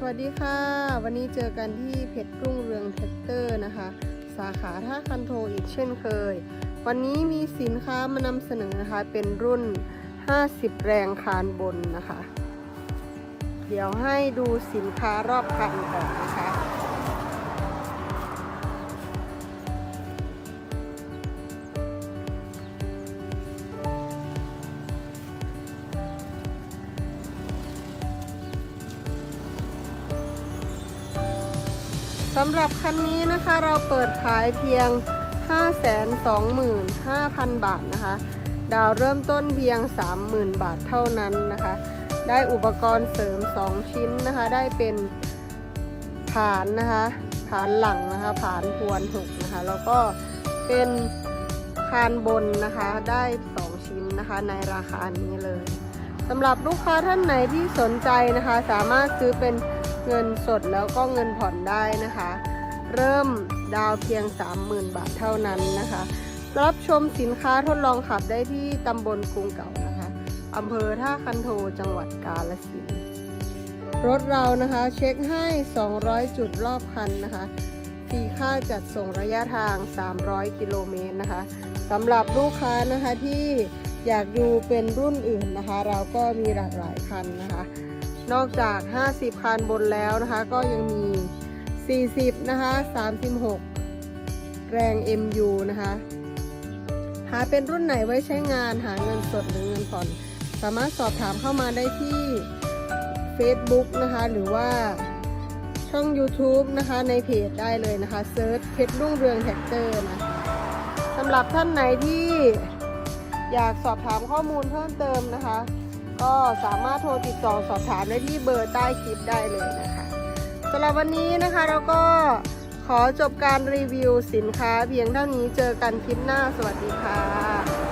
สวัสดีค่ะ วันนี้เจอกันที่เพชรรุ่งเรืองแท็กเตอร์นะคะ สาขาท่าคันโทอีกเช่นเคย วันนี้มีสินค้ามานำเสนอนะคะ เป็นรุ่น 50 แรงคานบนนะคะ เดี๋ยวให้ดูสินค้ารอบคันก่อนนะคะ สำหรับคันนี้นะคะเราเปิดขายเพียง 525,000 บาทนะคะ ดาวเริ่มต้นเพียง 30,000 บาทเท่านั้นนะคะ ได้อุปกรณ์เสริม 2 ชิ้นนะคะ ได้เป็นฐานนะคะ ฐานหลังนะคะฐานพวนหกนะคะ แล้วก็เป็นคานบนนะคะได้ 2 ชิ้นนะคะในราคานี้เลยสำหรับลูกค้าท่านไหนที่สนใจนะคะ สามารถซื้อเป็น เงินสดแล้วก็เงินผ่อนได้นะคะ เริ่มดาวเพียง 30,000 บาทเท่านั้นนะคะ รับชมสินค้าทดลองขับได้ที่ตำบลกรุงเก่านะคะอำเภอท่าคันโทจังหวัดกาฬสินธุ์รถเรานะคะเช็คให้ 200 จุดรอบคันนะคะฟรีค่าจัดส่งระยะทาง 300 กิโลเมตรนะคะสำหรับลูกค้านะคะที่อยากดูเป็นรุ่นอื่นนะคะ เราก็มีหลากหลายคันนะคะ นอกจาก 50 คันบนแล้วนะคะ ก็ยังมี 40 นะคะ 36 แรง MU นะคะ หาเป็นรุ่นไหนไว้ใช้งานหาเงินสดหรือเงินผ่อน สามารถสอบถามเข้ามาได้ที่ Facebook นะคะ หรือว่าช่อง YouTube นะคะ ในเพจได้เลยนะคะเซิร์ชเพชรรุ่งเรืองแท็กเตอร์นะสำหรับท่านไหนที่อยากสอบถามข้อมูลเพิ่มเติมนะคะ ก็สามารถโทรติดต่อสอบถามได้ที่เบอร์ใต้คลิปได้เลยนะคะสำหรับวันนี้นะคะเราก็ขอจบการรีวิวสินค้าเพียงเท่านี้เจอกันคลิปหน้าสวัสดีค่ะ